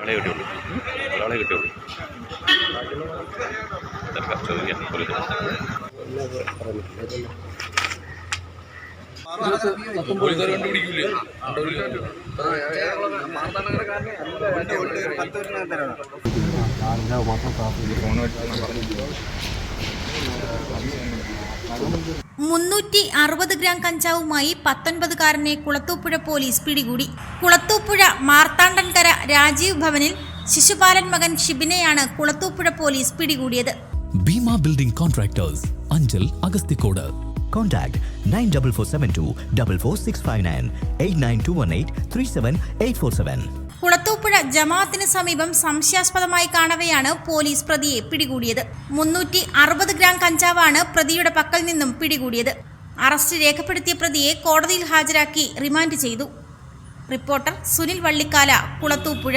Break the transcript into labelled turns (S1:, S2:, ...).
S1: ഒരാളെ കിട്ടിയുള്ളൂ. ഒരാളെ കിട്ടിയുള്ളൂ. ചോദിക്കാം പോലീസ്
S2: മുന്നൂറ്റി അറുപത് ഗ്രാം കഞ്ചാവുമായി പത്തൊൻപതുകാരനെ കുളത്തൂപ്പുഴ പോലീസ് പിടികൂടി. കുളത്തൂപ്പുഴ മാർത്താണ്ഡൻകര രാജീവ് ഭവനിൽ ശിശുപാലൻ മകൻ ഷിബിനെയാണ് കുളത്തൂപ്പുഴ പോലീസ് പിടികൂടിയത്.
S3: Bheema building contractors Anchal Agasthikode.
S4: Contact 94472 44659 89218 37847. Kulathupuzha
S2: ജമാഅത്തിന് സമീപം സംശയാസ്പദമായി കാണവെയാണ് പോലീസ് പ്രതിയെ പിടികൂടിയത്. മുന്നൂറ്റി അറുപത് ഗ്രാം കഞ്ചാവാണ് പ്രതിയുടെ പക്കൽ നിന്നും പിടികൂടിയത്. അറസ്റ്റ് രേഖപ്പെടുത്തിയ പ്രതിയെ കോടതിയിൽ ഹാജരാക്കി റിമാൻഡ് ചെയ്തു. റിപ്പോർട്ടർ സുനിൽ വള്ളിക്കാല കുളത്തൂപ്പുഴ.